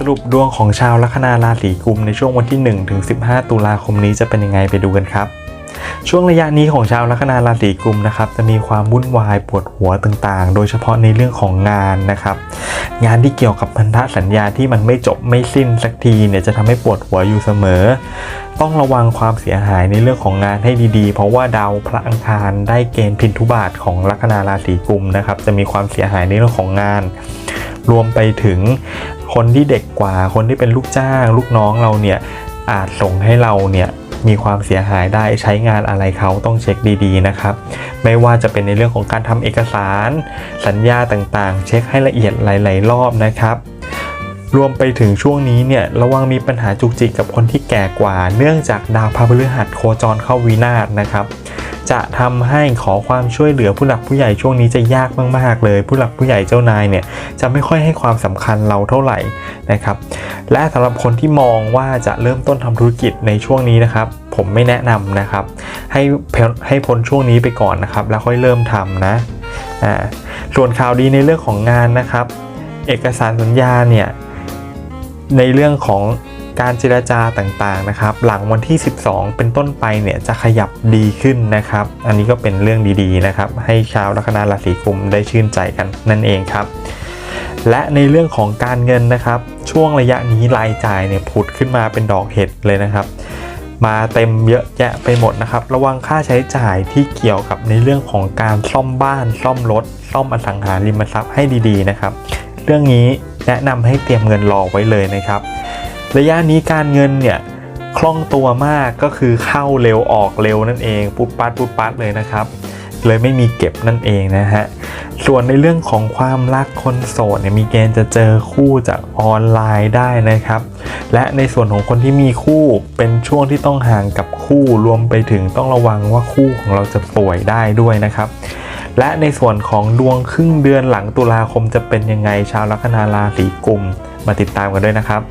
สรุปดวงของชาวลัคนาราศีกุมในช่วงวันที่1ถึง15 ตุลาคมนี้จะเป็นยังไงไปดูกันครับ ช่วงระยะนี้ของชาวลัคนาราศีกุมนะครับจะมีความวุ่นวายปวดหัวต่างๆ โดยเฉพาะในเรื่องของงานนะครับงานที่เกี่ยวกับพันธสัญญาที่มันไม่จบไม่สิ้นสักทีเนี่ยจะทำให้ปวดหัวอยู่เสมอ ต้องระวังความเสียหายในเรื่องของงานให้ดีๆ เพราะว่าดาวพระอังคารได้เกณฑ์พินทุบาทของลัคนาราศีกุมนะครับจะมีความเสียหายในเรื่องของงานรวมไปถึง คนที่เด็กกว่าคนที่เป็นลูกจ้าง ลูกน้องเราเนี่ยอาจส่งให้เราเนี่ยมีความเสียหายได้ใช้งานอะไรเขาต้องเช็คดีๆนะครับ ไม่ว่าจะเป็นในเรื่องของการทำเอกสาร สัญญาต่างๆ เช็คให้ละเอียดหลาย ๆ รอบนะครับรวมไปถึงช่วงนี้เนี่ยระวังมีปัญหาจุกจิกกับคนที่แก่กว่า เนื่องจากดาวพฤหัสโคจรเข้าวินาศนะครับ จะทำให้ขอความช่วยเหลือผู้หลักผู้ใหญ่ช่วงนี้จะยากมากๆเลย ผู้หลักผู้ใหญ่เจ้านายเนี่ยจะไม่ค่อยให้ความสำคัญเราเท่าไหร่นะครับ และสำหรับคนที่มองว่าจะเริ่มต้นทำธุรกิจในช่วงนี้นะครับ ผมไม่แนะนำนะครับ ให้พ้นให้พ้นช่วงนี้ไปก่อนนะครับ แล้วค่อยเริ่มทำนะอ่าส่วนข่าวดีในเรื่องของงานนะครับ เอกสารสัญญาเนี่ยในเรื่องของ การเจรจาต่างๆนะครับ หลังวันที่ 12 เป็นต้นไปเนี่ยจะขยับดีขึ้นนะครับ อันนี้ก็เป็นเรื่องดีๆนะครับ ให้ชาวลัคนาราศีกุมได้ชื่นใจกันนั่นเองครับและในเรื่องของการเงินนะครับ ช่วงระยะนี้รายจ่ายเนี่ยผุดขึ้นมาเป็นดอกเห็ดเลยนะครับ มาเต็มเยอะแยะไปหมดนะครับ ระวังค่าใช้จ่ายที่เกี่ยวกับในเรื่องของการซ่อมบ้าน ซ่อมรถ ซ่อมอสังหาริมทรัพย์ให้ดีๆนะครับ เรื่องนี้แนะนำให้เตรียมเงินรอไว้เลยนะครับ ระยะนี้การเงินเนี่ยคล่องตัวมากก็คือเข้าเร็วออกเร็วนั่นเองปุ๊บปั๊ดปุ๊บปั๊ดเลยนะครับ เลยไม่มีเก็บนั่นเองนะฮะส่วนในเรื่องของความรักคนโสดเนี่ยมีเกณฑ์จะเจอคู่จากออนไลน์ได้นะครับ และในส่วนของคนที่มีคู่เป็นช่วงที่ต้องห่างกับคู่รวมไปถึงต้องระวังว่าคู่ของเราจะป่วยได้ด้วยนะครับและในส่วนของดวงครึ่งเดือนหลังตุลาคมจะเป็นยังไงชาวลัคนาราศีกุม มาติดตามกันด้วยนะครับ